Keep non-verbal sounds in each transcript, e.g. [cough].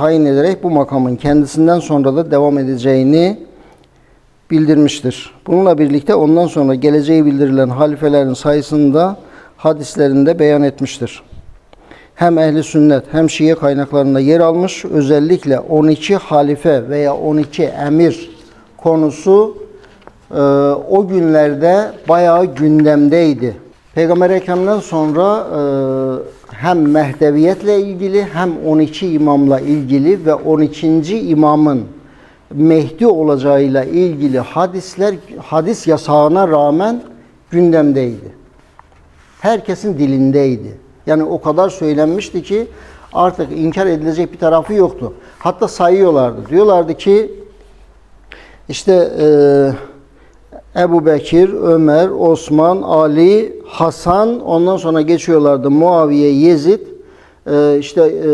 tayin ederek bu makamın kendisinden sonra da devam edeceğini bildirmiştir. Bununla birlikte ondan sonra geleceği bildirilen halifelerin sayısını da hadislerinde beyan etmiştir. Hem ehli sünnet hem Şii kaynaklarında yer almış özellikle 12 halife veya 12 emir konusu e, o günlerde bayağı gündemdeydi. Peygamber Ekrem'den sonra e, hem Mehdeviyetle ilgili hem 12 imamla ilgili ve 12. imamın Mehdi olacağıyla ilgili hadisler hadis yasağına rağmen gündemdeydi. Herkesin dilindeydi. Yani o kadar söylenmişti ki artık inkar edilecek bir tarafı yoktu. Hatta sayıyorlardı. Diyorlardı ki işte e, Ebu Bekir, Ömer, Osman, Ali, Hasan ondan sonra geçiyorlardı Muaviye, Yezid e, işte e,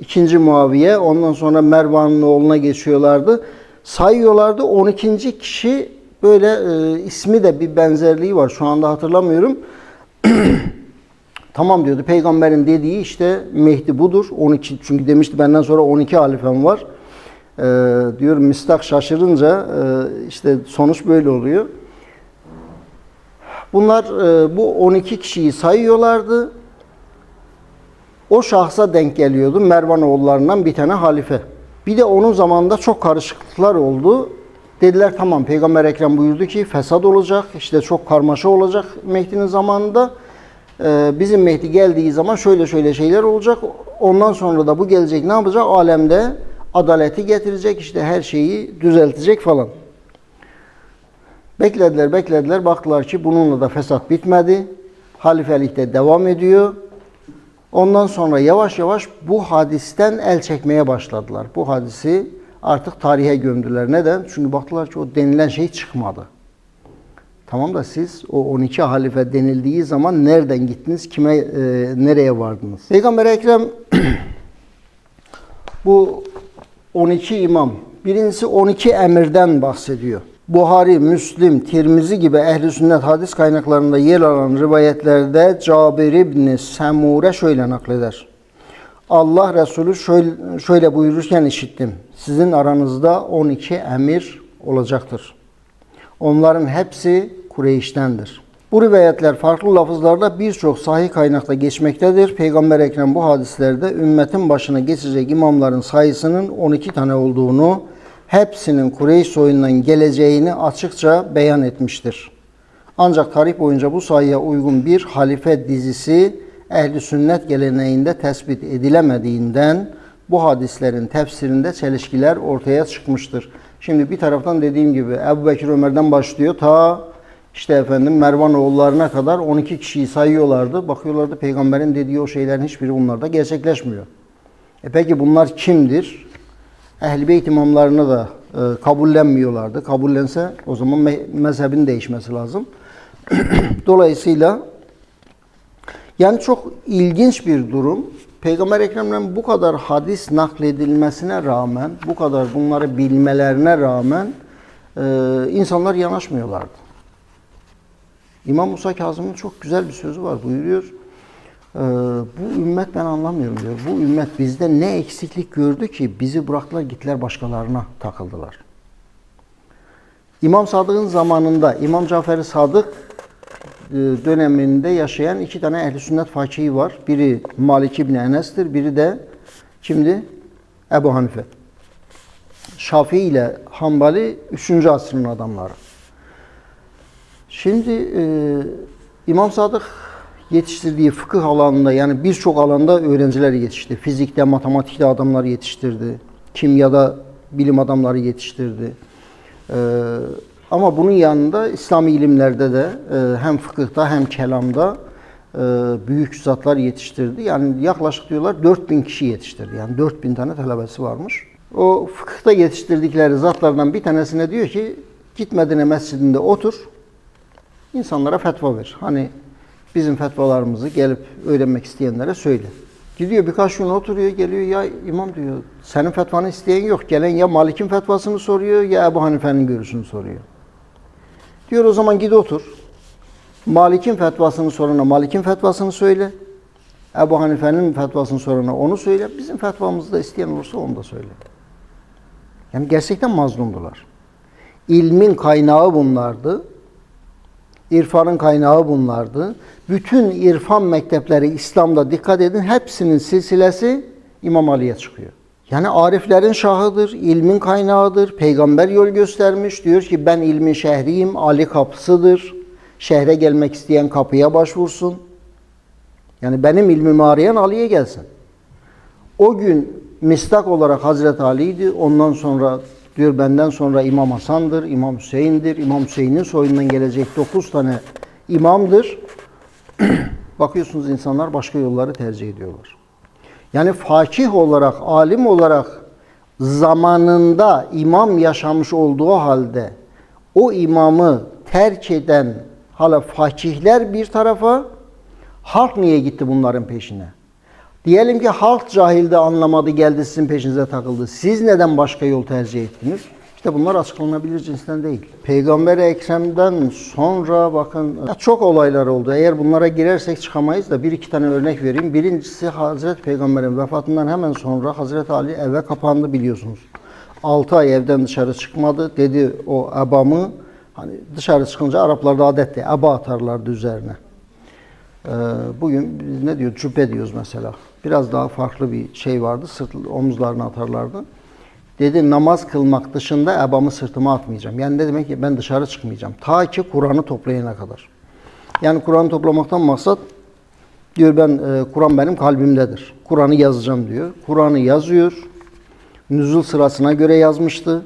ikinci Muaviye ondan sonra Mervan'ın oğluna geçiyorlardı. Sayıyorlardı 12. kişi böyle e, ismi de bir benzerliği var şu anda hatırlamıyorum. [clears throat] Tamam diyordu. Peygamberin dediği işte Mehdi budur. 12 çünkü demişti benden sonra 12 halifem var. Ee, diyor mistak şaşırınca e, işte sonuç böyle oluyor. Bunlar e, bu 12 kişiyi sayıyorlardı. O şahsa denk geliyordu Mervan oğullarından bir tane halife. Bir de onun zamanında çok karışıklıklar oldu. Dediler tamam Peygamber Ekrem buyurdu ki fesat olacak, işte çok karmaşa olacak Mehdi'nin zamanında. Ee, bizim Mehdi geldiği zaman şöyle şöyle şeyler olacak. Ondan sonra da bu gelecek ne yapacak? Alemde adaleti getirecek, işte her şeyi düzeltecek falan. Beklediler, beklediler. Baktılar ki bununla da fesat bitmedi. Halifelikte devam ediyor. Ondan sonra yavaş yavaş bu hadisten el çekmeye başladılar. Bu hadisi artık tarihe gömdüler. Neden? Çünkü baktılar ki o denilen şey çıkmadı. Tamam da siz o 12 halife denildiği zaman nereden gittiniz, kime, e, nereye vardınız? Peygamber Ekrem [clears throat] bu 12 imam, birincisi 12 emirden bahsediyor. Buhari, Müslim, Tirmizi gibi ehli sünnet hadis kaynaklarında yer alan rivayetlerde Cabir İbni Semure şöyle nakleder. Allah Resulü şöyle, şöyle buyururken işittim. Sizin aranızda 12 emir olacaktır. Onların hepsi Kureyş'tendir. Bu rivayetler farklı lafızlarda birçok sahih kaynakta geçmektedir. Peygamber Ekrem bu hadislerde ümmetin başına geçecek imamların sayısının 12 tane olduğunu, hepsinin Kureyş soyundan geleceğini açıkça beyan etmiştir. Ancak tarih boyunca bu sayıya uygun bir halife dizisi ehli sünnet geleneğinde tespit edilemediğinden bu hadislerin tefsirinde çelişkiler ortaya çıkmıştır. Şimdi bir taraftan dediğim gibi Ebu Bekir Ömer'den başlıyor ta işte efendim Mervan oğullarına kadar 12 kişiyi sayıyorlardı. Bakıyorlardı peygamberin dediği o şeylerin hiçbiri bunlarda gerçekleşmiyor. E peki bunlar kimdir? Ehl-i Beyt imamlarına da e, kabullenmiyorlardı. Kabullense o zaman me- mezhebin değişmesi lazım. [clears throat] Dolayısıyla yani çok ilginç bir durum. Peygamber Ekrem'den bu kadar hadis nakledilmesine rağmen, bu kadar bunları bilmelerine rağmen e, insanlar yanaşmıyorlardı. İmam Musa Kazım'ın çok güzel bir sözü var. Buyuruyor, e, bu ümmet ben anlamıyorum diyor. Bu ümmet bizde ne eksiklik gördü ki bizi bıraktılar gittiler başkalarına takıldılar. İmam Sadık'ın zamanında İmam Cafer-i Sadık e, döneminde yaşayan iki tane ehli sünnet fakihi var. Biri Malik İbni Enes'tir, biri de kimdi? Ebu Hanife. Şafii ile Hanbali 3. asrın adamları. Şimdi e, İmam Sadık yetiştirdiği fıkıh alanında yani birçok alanda öğrenciler yetişti. Fizikte, matematikte adamlar yetiştirdi. Kimyada bilim adamları yetiştirdi. E, ama bunun yanında İslami ilimlerde de e, hem fıkıhta hem kelamda e, büyük zatlar yetiştirdi. Yani yaklaşık diyorlar 4000 kişi yetiştirdi. Yani 4000 tane talebesi varmış. O fıkıhta yetiştirdikleri zatlardan bir tanesine diyor ki git Medine Mescidinde otur. İnsanlara fetva ver. Hani bizim fetvalarımızı gelip öğrenmek isteyenlere söyle. Gidiyor birkaç gün oturuyor geliyor ya imam diyor senin fetvanı isteyen yok. Gelen ya Malik'in fetvasını soruyor ya Ebu Hanife'nin görüşünü soruyor. Diyor o zaman git otur. Malik'in fetvasını sorana Malik'in fetvasını söyle. Ebu Hanife'nin fetvasını sorana onu söyle. Bizim fetvamızda isteyen olursa onu da söyle. Yani gerçekten mazlumdular. İlmin kaynağı bunlardı. İrfanın kaynağı bunlardı. Bütün irfan mektepleri İslam'da dikkat edin hepsinin silsilesi İmam Ali'ye çıkıyor. Yani ariflerin şahıdır, ilmin kaynağıdır. Peygamber yol göstermiş. Diyor ki ben ilmin şehriyim, Ali kapısıdır. Şehre gelmek isteyen kapıya başvursun. Yani benim ilmimi arayan Ali'ye gelsin. O gün mistak olarak Hazreti Ali'ydi. Ondan sonra diyor benden sonra İmam Hasan'dır, İmam Hüseyin'dir. İmam Hüseyin'in soyundan gelecek 9 tane imamdır. [clears throat] Bakıyorsunuz insanlar başka yolları tercih ediyorlar. Yani fakih olarak, alim olarak zamanında imam yaşamış olduğu halde o imamı terk eden hala fakihler bir tarafa, halk niye gitti bunların peşine? Diyelim ki halk cahilde anlamadı, geldi sizin peşinize takıldı. Siz neden başka yol tercih ettiniz? İşte bunlar açıklanabilir cinsten değil. Peygamber-i Ekrem'den sonra bakın çok olaylar oldu. Eğer bunlara girersek çıkamayız da bir iki tane örnek vereyim. Birincisi Hazreti Peygamber'in vefatından hemen sonra Hazreti Ali eve kapandı biliyorsunuz. 6 ay evden dışarı çıkmadı. Dedi o ebamı hani dışarı çıkınca Araplarda adetti. Eba atarlardı üzerine. Ee, bugün biz ne diyor? Cübbe diyoruz mesela. Biraz daha farklı bir şey vardı. Sırt, omuzlarına atarlardı. Dedi namaz kılmak dışında ebamı sırtıma atmayacağım. Yani ne demek ki ben dışarı çıkmayacağım. Ta ki Kur'an'ı toplayana kadar. Yani Kur'an'ı toplamaktan maksat diyor ben e, Kur'an benim kalbimdedir. Kur'an'ı yazacağım diyor. Kur'an'ı yazıyor. Nüzul sırasına göre yazmıştı.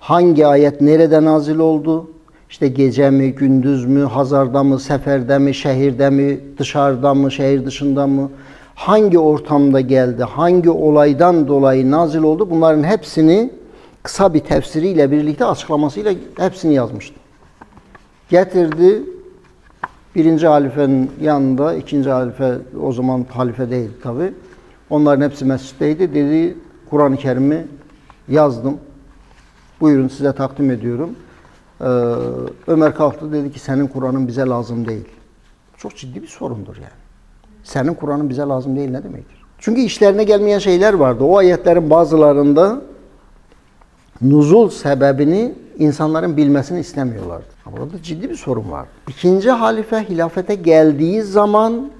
Hangi ayet nerede nazil oldu? İşte gece mi, gündüz mü, hazarda mı, seferde mi, şehirde mi, dışarıda mı, şehir dışında mı? Hangi ortamda geldi, hangi olaydan dolayı nazil oldu? Bunların hepsini kısa bir tefsiriyle birlikte açıklamasıyla hepsini yazmıştı. Getirdi, birinci halifenin yanında, ikinci halife o zaman halife değil tabi. Onların hepsi mescitteydi. Dedi Kur'an-ı Kerim'i yazdım. Buyurun size takdim ediyorum. Ee, Ömer kalktı dedi ki senin Kur'an'ın bize lazım değil. Çok ciddi bir sorundur yani. Senin Kur'an'ın bize lazım değil ne demektir? Çünkü işlerine gelmeyen şeyler vardı. O ayetlerin bazılarında nuzul sebebini insanların bilmesini istemiyorlardı. Burada ciddi bir sorun var. İkinci halife hilafete geldiği zaman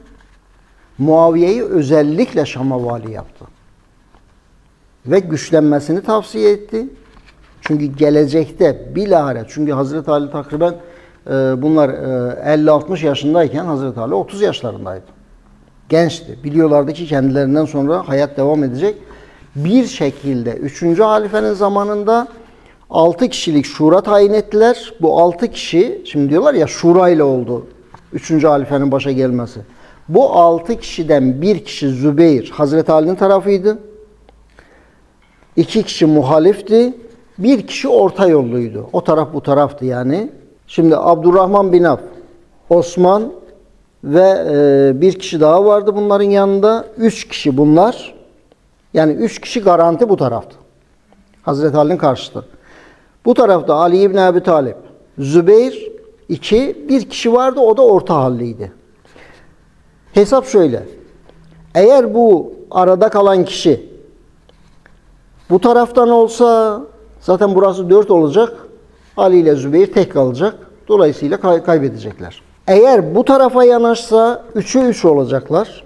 Muaviye'yi özellikle Şam'a vali yaptı. Ve güçlenmesini tavsiye etti. Çünkü gelecekte bilahare, çünkü Hazreti Ali takriben e, bunlar e, 50-60 yaşındayken Hazreti Ali 30 yaşlarındaydı. Gençti. Biliyorlardı ki kendilerinden sonra hayat devam edecek. Bir şekilde 3. halifenin zamanında 6 kişilik şura tayin ettiler. Bu 6 kişi, şimdi diyorlar ya şura ile oldu 3. halifenin başa gelmesi. Bu 6 kişiden bir kişi Zübeyir, Hazreti Ali'nin tarafıydı. İki kişi muhalifti. Bir kişi orta yolluydu. O taraf bu taraftı yani. Şimdi Abdurrahman bin Af, Osman ve e, bir kişi daha vardı bunların yanında. Üç kişi bunlar. Yani üç kişi garanti bu taraftı. Hazreti Ali'nin karşıtı. Bu tarafta Ali İbni Abi Talip, Zübeyir iki, bir kişi vardı o da orta halliydi. Hesap şöyle. Eğer bu arada kalan kişi bu taraftan olsa zaten burası 4 olacak. Ali ile Zübeyir tek kalacak. Dolayısıyla kay- kaybedecekler. Eğer bu tarafa yanaşsa 3'e 3 olacaklar.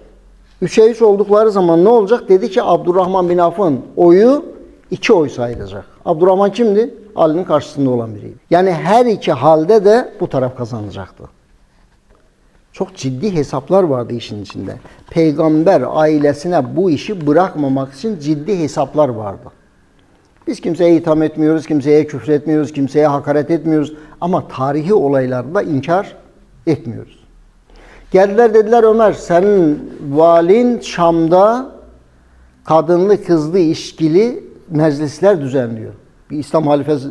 3'e 3 oldukları zaman ne olacak? Dedi ki Abdurrahman bin Affan oyu 2 oy sayılacak. Abdurrahman kimdi? Ali'nin karşısında olan biriydi. Yani her iki halde de bu taraf kazanacaktı. Çok ciddi hesaplar vardı işin içinde. Peygamber ailesine bu işi bırakmamak için ciddi hesaplar vardı. Biz kimseye itham etmiyoruz, kimseye küfür etmiyoruz, kimseye hakaret etmiyoruz. Ama tarihi olayları da inkar etmiyoruz. Geldiler dediler Ömer senin valin Şam'da kadınlı kızlı ilişkili meclisler düzenliyor. Bir İslam halifesi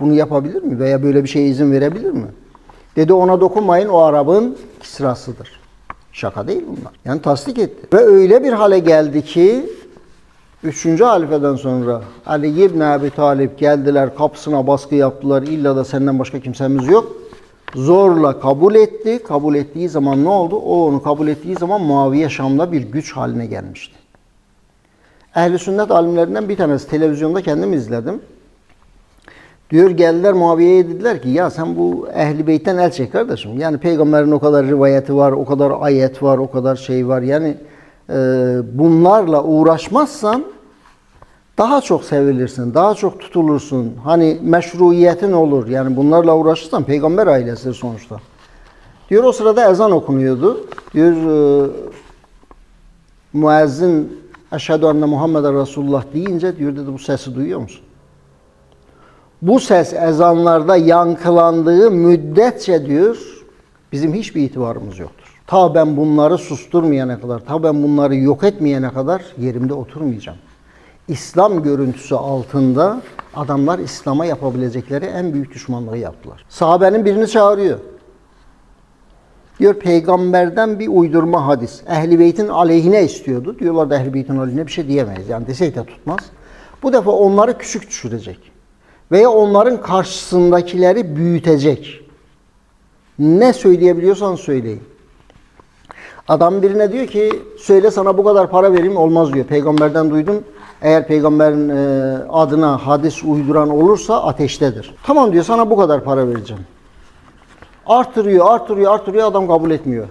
bunu yapabilir mi? Veya böyle bir şeye izin verebilir mi? Dedi ona dokunmayın o Arap'ın kisrasıdır. Şaka değil bunlar. Yani tasdik etti. Ve öyle bir hale geldi ki Üçüncü halifeden sonra Ali ibn Abi Talip geldiler kapısına baskı yaptılar. İlla da senden başka kimsemiz yok. Zorla kabul etti. Kabul ettiği zaman ne oldu? O onu kabul ettiği zaman Muaviye Şam'da bir güç haline gelmişti. Ehli sünnet alimlerinden bir tanesi televizyonda kendim izledim. Diyor geldiler Muaviye'ye dediler ki ya sen bu ehli beytten el çek kardeşim. Yani peygamberin o kadar rivayeti var, o kadar ayet var, o kadar şey var. Yani e, bunlarla uğraşmazsan daha çok sevilirsin, daha çok tutulursun. Hani meşruiyetin olur. Yani bunlarla uğraşırsan peygamber ailesidir sonuçta. Diyor o sırada ezan okunuyordu. Diyor e, müezzin Eşhedü enne Muhammeden Resulullah deyince diyor dedi bu sesi duyuyor musun? Bu ses ezanlarda yankılandığı müddetçe diyor bizim hiçbir itibarımız yoktur. Ta ben bunları susturmayana kadar, ta ben bunları yok etmeyene kadar yerimde oturmayacağım. İslam görüntüsü altında adamlar İslam'a yapabilecekleri en büyük düşmanlığı yaptılar. Sahabenin birini çağırıyor. Diyor peygamberden bir uydurma hadis. Ehli beytin aleyhine istiyordu. Diyorlar da ehli beytin aleyhine bir şey diyemeyiz. Yani deseydi de tutmaz. Bu defa onları küçük düşürecek. Veya onların karşısındakileri büyütecek. Ne söyleyebiliyorsan söyleyin. Adam birine diyor ki söyle sana bu kadar para vereyim olmaz diyor. Peygamberden duydum. Eğer peygamberin e, adına hadis uyduran olursa ateştedir. Tamam diyor sana bu kadar para vereceğim. Artırıyor, artırıyor, artırıyor adam kabul etmiyor.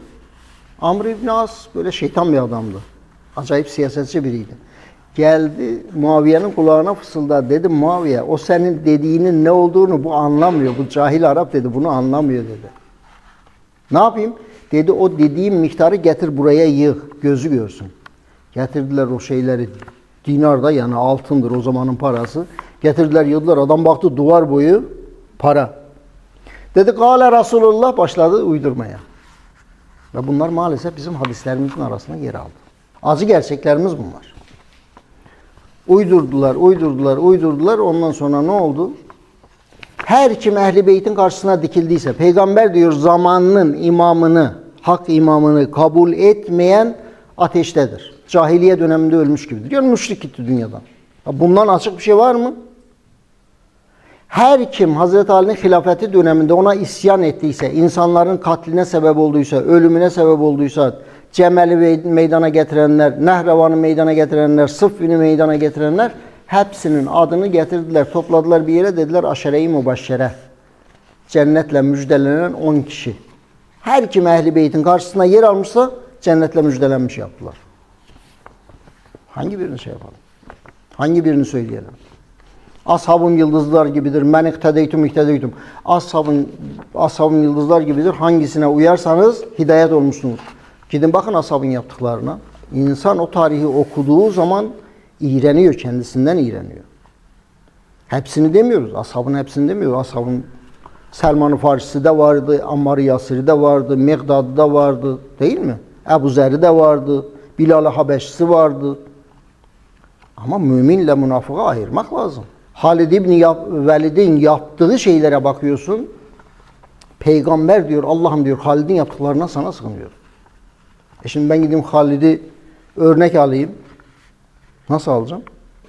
Amr İbn As böyle şeytan bir adamdı. Acayip siyasetçi biriydi. Geldi Muaviye'nin kulağına fısıldadı. Dedi Muaviye o senin dediğinin ne olduğunu bu anlamıyor. Bu cahil Arap dedi bunu anlamıyor dedi. Ne yapayım? Dedi o dediğim miktarı getir buraya yığ. Gözü görsün. Getirdiler o şeyleri. Dinar da yani altındır o zamanın parası. Getirdiler yıldılar. Adam baktı duvar boyu para. Dedi Kale Resulullah başladı uydurmaya. Ve bunlar maalesef bizim hadislerimizin arasına yer aldı. Acı gerçeklerimiz bunlar. Uydurdular, uydurdular, uydurdular. Ondan sonra ne oldu? Her kim ehli beytin karşısına dikildiyse, peygamber diyor zamanının imamını, hak imamını kabul etmeyen ateştedir. Cahiliye döneminde ölmüş gibidir. Diyor müşrik gitti dünyadan. Ya Bundan açık bir şey var mı? Her kim Hazreti Ali'nin hilafeti döneminde ona isyan ettiyse, insanların katline sebep olduysa, ölümüne sebep olduysa, Cemal'i meydana getirenler, Nehrevan'ı meydana getirenler, Sıffin'i meydana getirenler hepsinin adını getirdiler, topladılar bir yere dediler aşere-i mübaşşere. Cennetle müjdelenen 10 kişi. Her kim ehli beytin karşısına yer almışsa cennetle müjdelenmiş yaptılar. Hangi birini şey yapalım? Hangi birini söyleyelim? Ashabım yıldızlar gibidir. Men iktedeytum iktedeytum. Ashabın, ashabım yıldızlar gibidir. Hangisine uyarsanız hidayet olmuşsunuz. Gidin bakın ashabın yaptıklarına. İnsan o tarihi okuduğu zaman iğreniyor, kendisinden iğreniyor. Hepsini demiyoruz. Ashabın hepsini demiyoruz. Ashabın Selman-ı Farisi de vardı, Ammar-ı Yasir'i de vardı, Megdad'ı da vardı. Değil mi? Ebu Zer'i de vardı. Bilal-i Habeş'si vardı. Ama müminle münafıkı ayırmak lazım. Halid İbni yap, Velid'in yaptığı şeylere bakıyorsun. Peygamber diyor, Allah'ım diyor, Halid'in yaptıklarına sana sığınıyor. E şimdi ben gideyim Halid'i örnek alayım. Nasıl alacağım?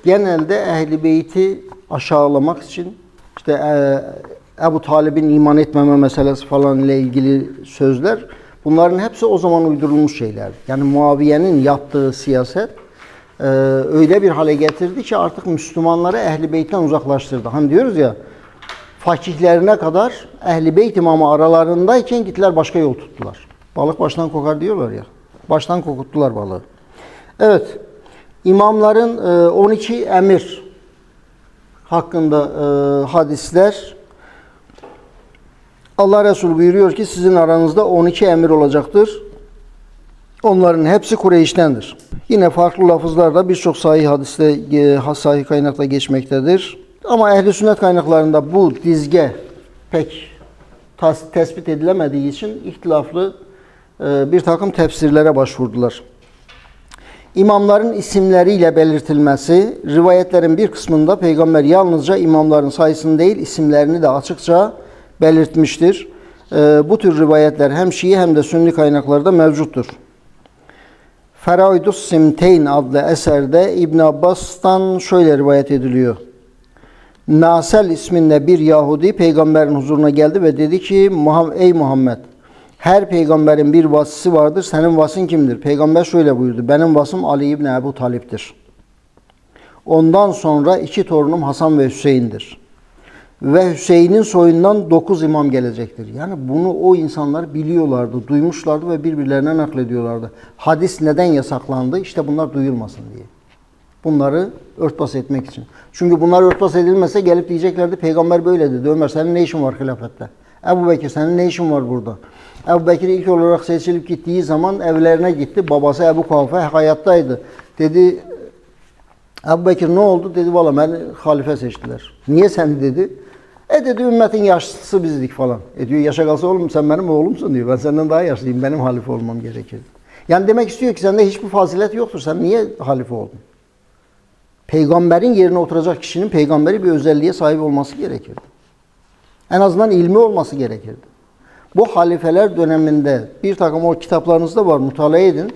Genelde Ehli Beyt'i aşağılamak için işte e, Ebu Talib'in iman etmeme meselesi falan ile ilgili sözler bunların hepsi o zaman uydurulmuş şeyler. Yani Muaviye'nin yaptığı siyaset e, öyle bir hale getirdi ki artık Müslümanları Ehli Beyt'ten uzaklaştırdı. Hani diyoruz ya fakihlerine kadar Ehli Beyt imamı aralarındayken gittiler başka yol tuttular. Balık baştan kokar diyorlar ya. Baştan kokuttular balığı. Evet. İmamların e, 12 emir hakkında e, hadisler Allah Resulü buyuruyor ki sizin aranızda 12 emir olacaktır. Onların hepsi Kureyş'tendir. Yine farklı lafızlarda birçok sahih hadiste, e, sahih kaynakta geçmektedir. Ama ehli sünnet kaynaklarında bu dizge pek tespit edilemediği için ihtilaflı e, bir takım tefsirlere başvurdular. İmamların isimleriyle belirtilmesi, rivayetlerin bir kısmında peygamber yalnızca imamların sayısını değil isimlerini de açıkça belirtmiştir. E, bu tür rivayetler hem Şii hem de Sünni kaynaklarda mevcuttur. Feraidus Simteyn adlı eserde İbn Abbas'tan şöyle rivayet ediliyor. Nasel isminde bir Yahudi peygamberin huzuruna geldi ve dedi ki "Muham- ey Muhammed her peygamberin bir vasısı vardır. Senin vasın kimdir? Peygamber şöyle buyurdu. Benim vasım Ali İbni Ebu Talip'tir. Ondan sonra iki torunum Hasan ve Hüseyin'dir. Ve Hüseyin'in soyundan dokuz imam gelecektir. Yani bunu o insanlar biliyorlardı, duymuşlardı ve birbirlerine naklediyorlardı. Hadis neden yasaklandı? İşte bunlar duyulmasın diye. Bunları örtbas etmek için. Çünkü bunlar örtbas edilmese gelip diyeceklerdi peygamber böyle dedi. Ömer senin ne işin var hilafette? Ebu Bekir senin ne işin var burada? Ebu Bekir ilk olarak seçilip gittiği zaman evlerine gitti. Babası Ebu Kuhafe hayattaydı. Dedi Ebu Bekir ne oldu? Dedi valla beni halife seçtiler. Niye sen dedi? E dedi ümmetin yaşlısı bizdik falan. E diyor yaşa kalsa oğlum sen benim oğlumsun diyor. Ben senden daha yaşlıyım. Benim halife olmam gerekirdi. Yani demek istiyor ki sende hiçbir fazilet yoktur. Sen niye halife oldun? Peygamberin yerine oturacak kişinin peygamberi bir özelliğe sahip olması gerekirdi. En azından ilmi olması gerekirdi. Bu halifeler döneminde bir takım o kitaplarınızda var mutalaa edin.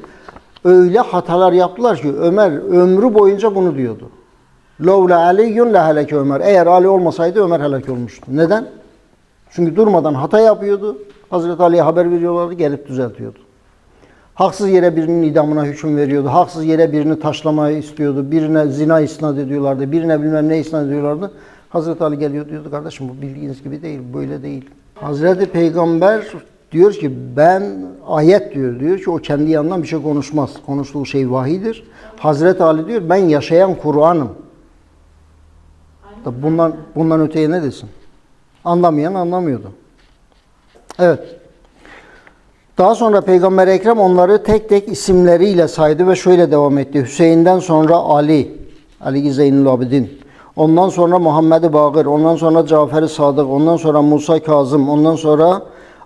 Öyle hatalar yaptılar ki Ömer ömrü boyunca bunu diyordu. Lovla aliyyun la heleke Ömer. Eğer Ali olmasaydı Ömer helak olmuştu. Neden? Çünkü durmadan hata yapıyordu. Hazreti Ali'ye haber veriyorlardı, gelip düzeltiyordu. Haksız yere birinin idamına hüküm veriyordu. Haksız yere birini taşlamayı istiyordu. Birine zina isnat ediyorlardı. Birine bilmem ne isnat ediyorlardı. Hazreti Ali geliyor diyordu kardeşim bu bildiğiniz gibi değil. Böyle değil. Hazreti Peygamber diyor ki ben ayet diyor. Diyor ki o kendi yanından bir şey konuşmaz. Konuştuğu şey vahidir. Hazreti Ali diyor ben yaşayan Kur'an'ım. Tabi Bundan, bundan öteye ne desin? Anlamayan anlamıyordu. Evet. Daha sonra Peygamber Ekrem onları tek tek isimleriyle saydı ve şöyle devam etti. Hüseyin'den sonra Ali, Ali Zeynül Abidin. Ondan sonra Muhammed-i Bakır, ondan sonra Cafer-i Sadık, ondan sonra Musa Kazım, ondan sonra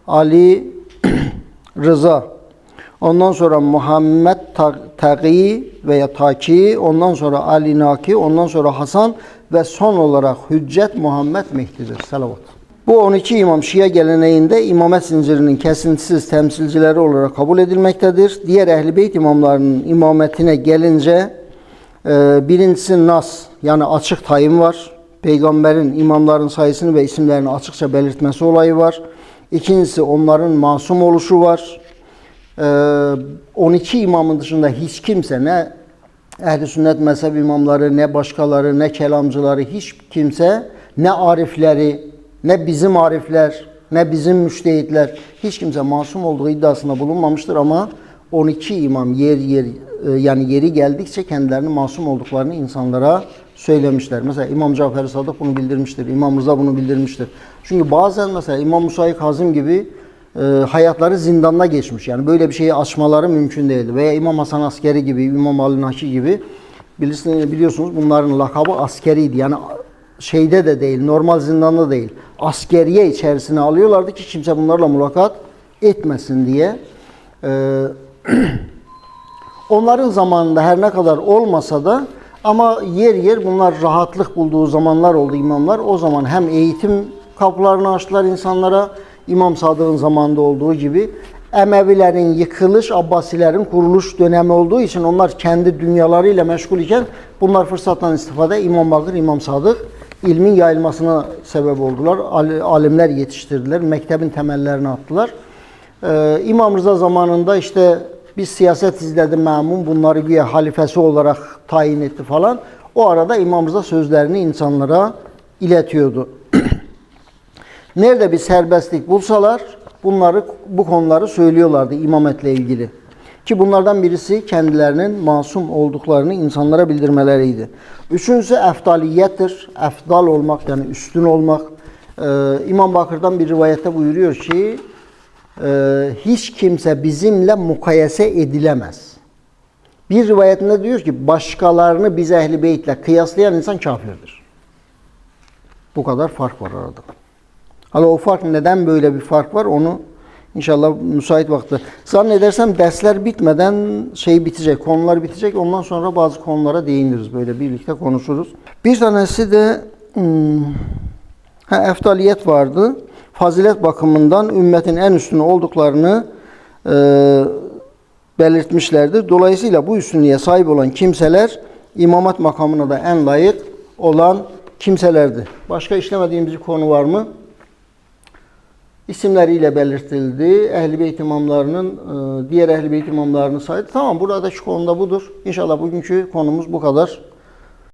Ali [clears throat] Rıza, ondan sonra Muhammed Ta- Taqi veya Taki, ondan sonra Ali Naki, ondan sonra Hasan ve son olarak Hüccet Muhammed Mehdi'dir. Salavat. Bu 12 imam Şia geleneğinde imamet zincirinin kesintisiz temsilcileri olarak kabul edilmektedir. Diğer Ehl-i Beyt imamlarının imametine gelince e, birincisi Nas yani açık tayin var. Peygamberin imamların sayısını ve isimlerini açıkça belirtmesi olayı var. İkincisi onların masum oluşu var. Ee, 12 imamın dışında hiç kimse ne ehli sünnet mezhep imamları ne başkaları ne kelamcıları hiç kimse ne arifleri ne bizim arifler ne bizim müştehitler hiç kimse masum olduğu iddiasında bulunmamıştır ama 12 imam yer yer e, yani yeri geldikçe kendilerini masum olduklarını insanlara söylemişler. Mesela İmam Cafer Sadık bunu bildirmiştir. İmam Rıza bunu bildirmiştir. Çünkü bazen mesela İmam Musa Kazım gibi e, hayatları zindanda geçmiş. Yani böyle bir şeyi açmaları mümkün değildi. Veya İmam Hasan Askeri gibi, İmam Ali Nakşi gibi biliyorsunuz bunların lakabı askeriydi. Yani şeyde de değil, normal zindanda değil. Askeriye içerisine alıyorlardı ki kimse bunlarla mulakat etmesin diye. Ee, [clears throat] onların zamanında her ne kadar olmasa da ama yer yer bunlar rahatlık bulduğu zamanlar oldu imamlar. O zaman hem eğitim kapılarını açtılar insanlara İmam Sadık'ın zamanında olduğu gibi Emevilerin yıkılış, Abbasilerin kuruluş dönemi olduğu için onlar kendi dünyalarıyla meşgul iken bunlar fırsattan istifade İmam Bakır, İmam Sadık ilmin yayılmasına sebep oldular. Al- Alimler yetiştirdiler. Mektebin temellerini attılar. Ee, İmam Rıza zamanında işte bir siyaset izledi Memun bunları güya halifesi olarak tayin etti falan. O arada İmam Rıza sözlerini insanlara iletiyordu. Nerede bir serbestlik bulsalar bunları bu konuları söylüyorlardı imametle ilgili. Ki bunlardan birisi kendilerinin masum olduklarını insanlara bildirmeleriydi. Üçüncüsü eftaliyettir. Efdal olmak yani üstün olmak. Ee, İmam Bakır'dan bir rivayette buyuruyor ki e, hiç kimse bizimle mukayese edilemez. Bir rivayetinde diyor ki başkalarını biz ehli beytle kıyaslayan insan kafirdir. Bu kadar fark var arada. Hala o fark neden böyle bir fark var onu inşallah müsait vakti. Zannedersem dersler bitmeden şey bitecek, konular bitecek. Ondan sonra bazı konulara değiniriz. Böyle birlikte konuşuruz. Bir tanesi de hmm, eftaliyet vardı. Fazilet bakımından ümmetin en üstün olduklarını e, belirtmişlerdir. Dolayısıyla bu üstünlüğe sahip olan kimseler imamat makamına da en layık olan kimselerdi. Başka işlemediğimiz bir konu var mı? İsimleriyle belirtildi. Ehl-i Beyt imamlarının, e, diğer Ehl-i Beyt imamlarını saydı. Tamam buradaki konu da budur. İnşallah bugünkü konumuz bu kadar.